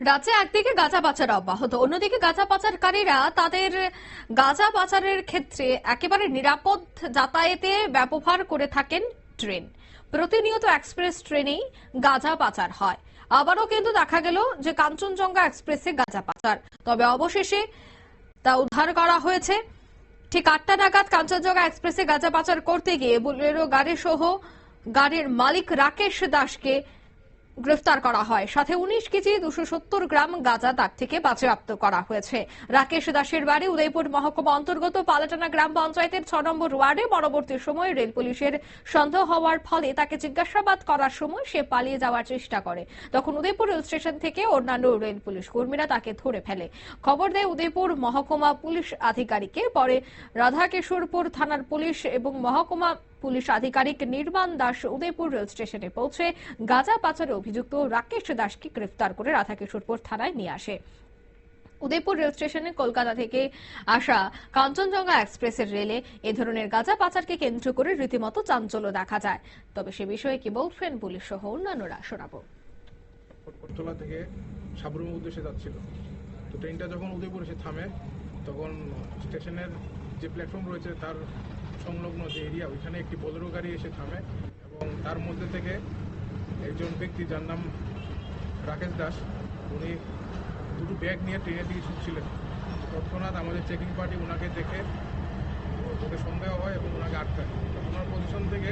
রাজ্যে একদিকে গাঁজা পাচার অব্যাহত, অন্যদিকে গাঁজা পাচারকারীরা তাদের গাঁজা পাচারের ক্ষেত্রে একেবারে নিরাপদ যাতায়াতে ব্যবহার করে থাকেন ট্রেন। প্রতিনিয়ত এক্সপ্রেস ট্রেনেই গাঁজা পাচার হয়। আবারও কিন্তু দেখা গেল যে কাঞ্চনজঙ্ঘা এক্সপ্রেসে গাঁজা পাচার। তবে অবশেষে তা উদ্ধার করা হয়েছে। ঠিক আটটা নাগাদ কাঞ্চনজঙ্ঘা এক্সপ্রেসে গাঁজা পাচার করতে গিয়ে বুলেরো গাড়ি সহ গাড়ির মালিক রাকেশ দাসকে গ্রেফতার করা হয়। সাথে উনিশ কেজি দুশো সত্তর গ্রাম গাঁজা তার থেকে বাজেয়াপ্ত করা হয়েছে। রাকেশ দাসের বাড়ি উদয়পুর মহকুমা অন্তর্গত পালাটানা গ্রাম পঞ্চায়েতের ছ নম্বর ওয়ার্ডে পরবর্তী সময় রেল পুলিশের সন্দেহ হওয়ার ফলে তাকে জিজ্ঞাসাবাদ করার সময় সে পালিয়ে যাওয়ার চেষ্টা করে। তখন উদয়পুর রেল স্টেশন থেকে অন্যান্য রেল পুলিশ কর্মীরা তাকে ধরে ফেলে। খবর দেয় উদয়পুর মহকুমা পুলিশ আধিকারিককে। পরে রাধাকিশোরপুর থানার পুলিশ এবং মহকুমা পুলিশ আধিকারিক নির্মাণ দাস উদয়পুর রেল স্টেশনে পৌঁছে গাঁজা পাচারে অভিযুক্ত রাকেশ দাসকে গ্রেফতার করে রাধাকিশোরপুর থানায় নিয়ে আসে। উদয়পুর রেল স্টেশনে কলকাতা থেকে আসা কাঞ্চনজঙ্ঘা এক্সপ্রেসের রেলে এ ধরনের গাঁজা পাচারকে কেন্দ্র করে রীতিমতো চাঞ্চল্য দেখা যায়। তবে সে বিষয়ে কি বলছেন পুলিশ সহ অন্যান্যরা শোনাবো। কোটতলা থেকে সাবরুমের উদ্দেশ্যে যাচ্ছিল। তো ট্রেনটা যখন উদয়পুর এসে থামে, তখন স্টেশনের যে প্ল্যাটফর্ম রয়েছে, তার সংলগ্ন যে এরিয়া, ওইখানে একটি বোলেরো গাড়ি এসে থামে এবং তার মধ্যে থেকে একজন ব্যক্তি যার নাম রাকেশ দাস, উনি দুটো ব্যাগ নিয়ে ট্রেনের দিকে ছুটছিলেন। তৎক্ষণাৎ আমাদের চেকিং পার্টি ওনাকে দেখে ওকে সন্দেহ হয় এবং ওনাকে আটকায়। ওনার পজিশন থেকে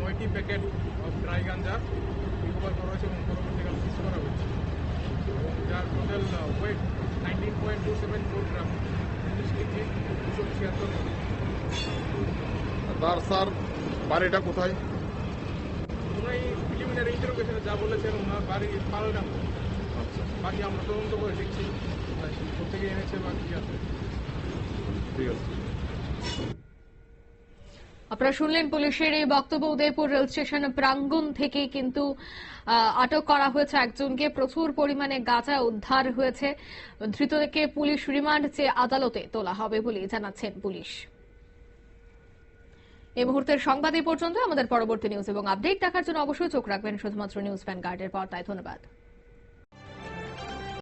নয়টি packet of dry ganja recover করা হয়েছে এবং পরবর্তীকালে সিজ করা হয়েছে। এবং যার total weight nineteen point two seven four gram উনিশ কেজি, দুশো ছিয়াত্তর তার স্যার বাড়িটা কোথায়? যা বলেছেন ওনার বাড়ি আচ্ছা। বাকি আমরা তদন্ত করে দেখছি কোথেকে এনেছে বা কি আছে। ঠিক আছে। আপনারা শুনলেন পুলিশের এই বক্তব্য উদয়পুর রেল স্টেশন প্রাঙ্গণ থেকে কিন্তু আহ, আটক করা হয়েছে একজনকে। প্রচুর পরিমাণে গাঁজা উদ্ধার হয়েছে। ধৃতকে পুলিশ রিমান্ড চেয়ে আদালতে তোলা হবে বলে জানাচ্ছেন পুলিশ। এই মুহূর্তের সংবাদ এই পর্যন্ত। আমাদের পরবর্তী নিউজ এবং আপডেট দেখার জন্য অবশ্যই চোখ রাখবেন শুধুমাত্র নিউজ ফ্যান গার্ডের পর্দায়। ধন্যবাদ।